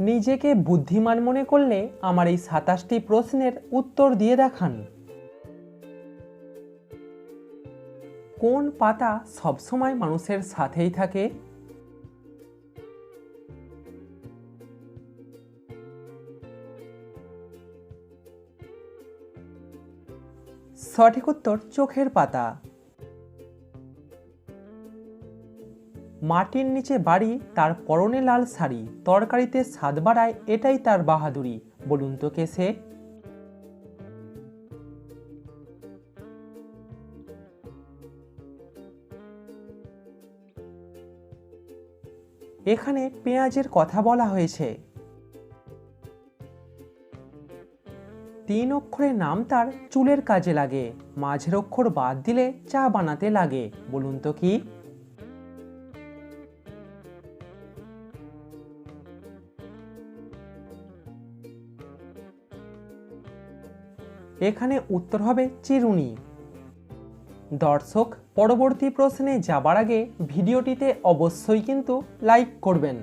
নিজেকে বুদ্ধিমান মনে করলে আমার এই সাতাশটি প্রশ্নের উত্তর দিয়ে দেখান। কোন পাতা সবসময় মানুষের সাথেই থাকে? সঠিক উত্তর চোখের পাতা। মাটির নিচে বাড়ি, তার পরনে লাল শাড়ি, তরকারিতে স্বাদ বাড়ায়, এটাই তার বাহাদুরি। বলুন তো কে সে? এখানে পেঁয়াজের কথা বলা হয়েছে। তিন অক্ষরের নাম তার চুলের কাজে লাগে, মাঝের অক্ষর বাদ দিলে চা বানাতে লাগে। বলুন তো কি? এখানে উত্তর হবে চিরুনি। দর্শক, পরবর্তী প্রশ্নে যাবার আগে ভিডিওটিতে অবশ্যই কিন্তু লাইক করবেন।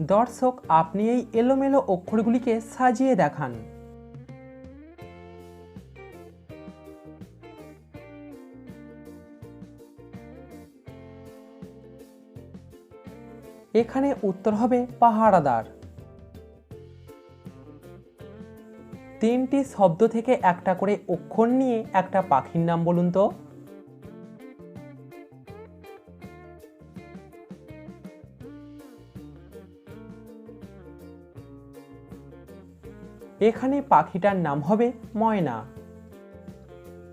দর্শক, আপনি এই এলোমেলো অক্ষরগুলিকে সাজিয়ে দেখান। এখানে উত্তর হবে পাহারাদার। তিনটি শব্দ থেকে একটা করে অক্ষর নিয়ে একটা পাখির নাম বলুন তো। এখানে পাখিটার নাম হবে ময়না।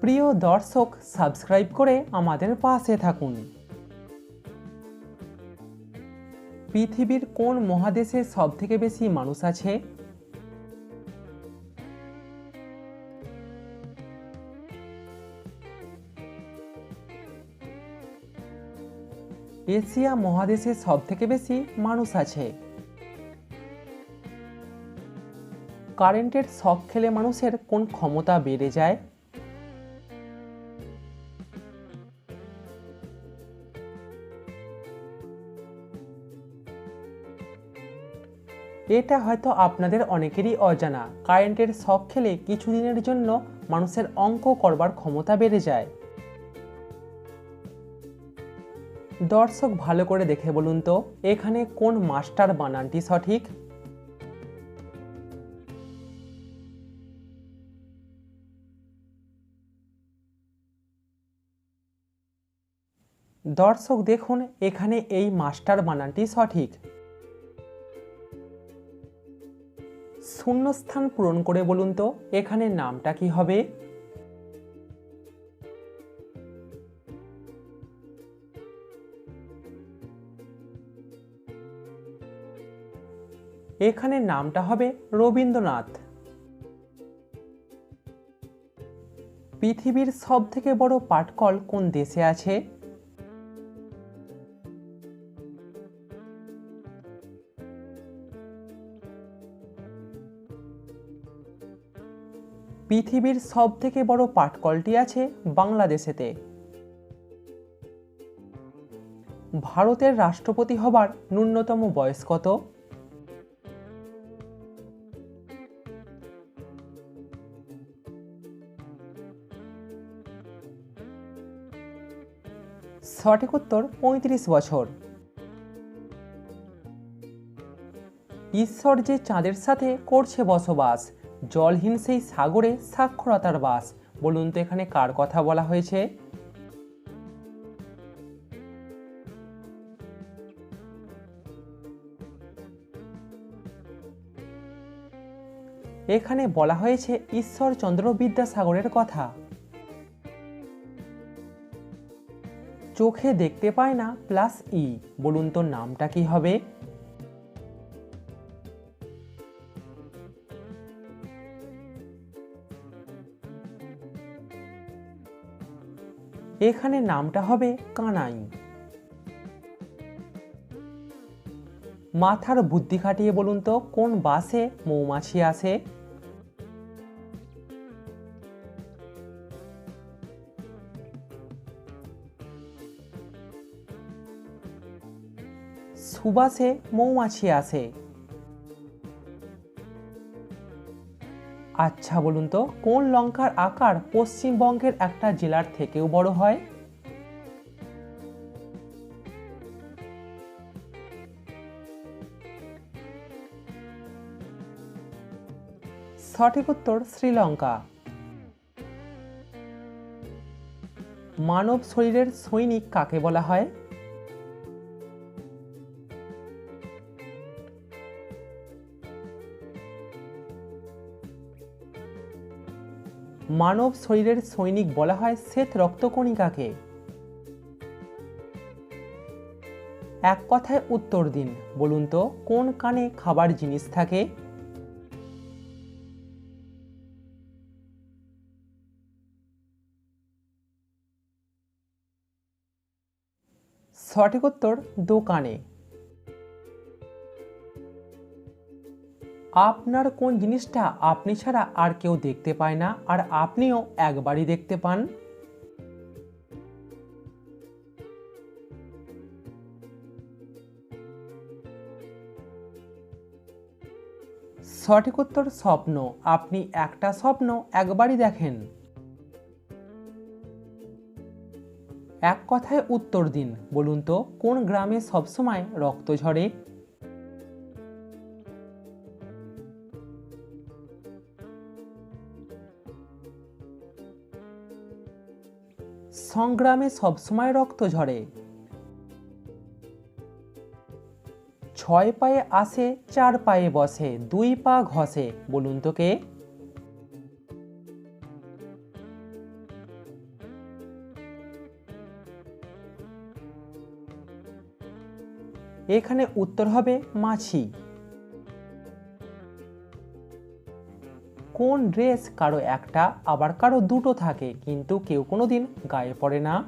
প্রিয় দর্শক, সাবস্ক্রাইব করে আমাদের পাশে থাকুন। পৃথিবীর কোন মহাদেশে সব থেকে বেশি মানুষ আছে? এশিয়া মহাদেশে সব থেকে বেশি মানুষ আছে। কারেন্টের শখ খেলে মানুষের কোন ক্ষমতা বেড়ে যায়? এটা হয়তো আপনাদের অনেকেরই অজানা। কারেন্টের শখ খেলে কিছুদিনের জন্য মানুষের অঙ্ক করবার ক্ষমতা বেড়ে যায়। দর্শক ভালো করে দেখে বলুন তো, এখানে কোন মাস্টার বানানটি সঠিক? দর্শক দেখুন, এখানে এই মাস্টার বানানটি সঠিক। শূন্যস্থান পূরণ করে বলুন তো, এখানে নামটা কি হবে? এখানে নামটা হবে রবীন্দ্রনাথ। পৃথিবীর সব থেকে বড় পাটকল কোন দেশে আছে? পৃথিবীর সব থেকে বড় পাটকলটি আছে বাংলাদেশেতে। ভারতের রাষ্ট্রপতি হবার ন্যূনতম বয়স কত? সঠিক উত্তর পঁয়ত্রিশ বছর। ঈশ্বর যে চাঁদের সাথে করছে বসবাস, জলহীন সেই সাগরে সাক্ষরতার বাস। বলুন তো এখানে কার কথা বলা হয়েছে? এখানে বলা হয়েছে ঈশ্বরচন্দ্র বিদ্যাসাগরের কথা। চোখে দেখতে পায় না প্লাস ই বলুন তো নামটা কি হবে? এখানে নামটা হবে কানাই। মাথার বুদ্ধি খাটিয়ে বলুন তো, কোন বাসে মৌমাছি আসে সুবাসে মৌমাছি আসে আচ্ছা বলুন তো, কোন লঙ্কার আকার পশ্চিমবঙ্গের একটা জেলার থেকেও বড় হয়? সঠিক উত্তর, শ্রীলঙ্কা। মানব শরীরের সৈনিক কাকে বলা হয়? মানব শরীরের সৈনিক বলা হয় শ্বেত রক্তকণিকাকে। এক কথায় উত্তর দিন, বলুন তো, কোন কানে খাবার জিনিস থাকে? সঠিক উত্তর, দোকানে। আপনার কোন জিনিসটা আপনি ছাড়া আর কেউ দেখতে পায় না, আর আপনিও একবারই দেখতে পান? সঠিক উত্তর স্বপ্ন। আপনি একটা স্বপ্ন একবারই দেখেন। এক কথায় উত্তর দিন। বলুন তো, কোন গ্রামে সবসময় রক্ত ঝরে? সংগ্রামে সবসময় রক্ত ঝরে। ছয় পায়ে আসে, চার পায়ে বসে, দুই পা ঘষে। বলুন তো কে? এখানে উত্তর হবে মাছি। কোন ড্রেস কারও একটা, আবার কারও দুটো থাকে, কিন্তু কেউ কোনো দিন গায়ে পড়ে না।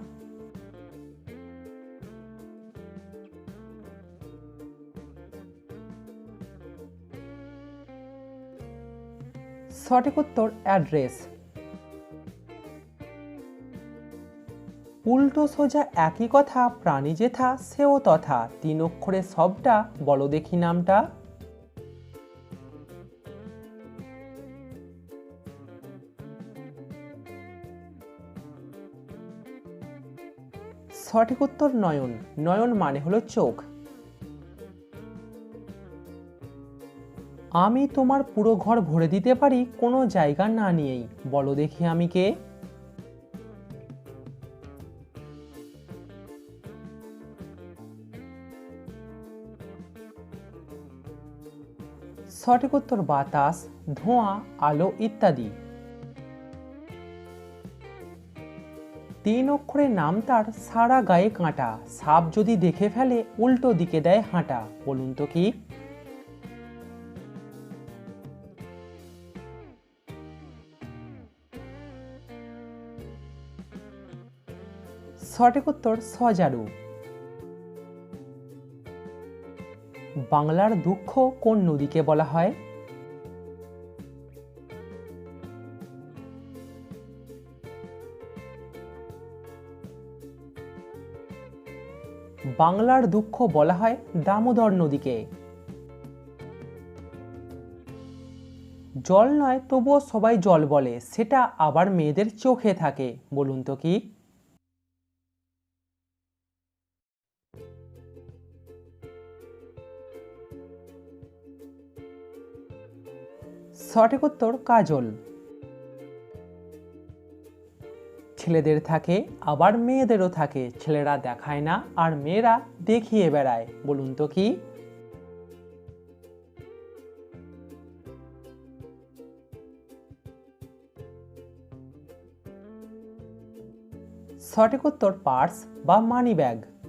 সঠিক উত্তর, অ্যাড্রেস। উল্টো সোজা একই কথা, প্রাণী যেথা, সেও তথা। তিন অক্ষরে সবটা বলো দেখি নামটা। সঠিক উত্তর নয়ন। নয়ন মানে হলো চোখ। আমি তোমার পুরো ঘর ভরে দিতে পারি, কোনো জায়গা না নিয়েই। বলো দেখি আমি কে। সঠিক উত্তর বাতাস, ধোঁয়া, আলো ইত্যাদি। তিন অক্ষরে নাম তার সারা গায়ে কাঁটা। সাপ যদি দেখে ফেলে, উল্টো দিকে দেয় হাঁটা। বলুন তো কি? সঠিক উত্তর সজারু। বাংলার দুঃখ কোন নদীকে বলা হয়? বাংলার দুঃখ বলা হয় দামোদর নদীকে। জল নয়, তবুও সবাই জল বলে, সেটা আবার মেয়েদের চোখে থাকে, বলুন তো কি? সঠিক উত্তর, কাজল। ছেলেদের থাকে, আবার মেয়েদেরও থাকে। ছেলেরা দেখায় না, আর মেয়েরা দেখিয়ে বেড়ায়। বলুন তো কি? সঠিক উত্তর পার্স বা মানি ব্যাগ।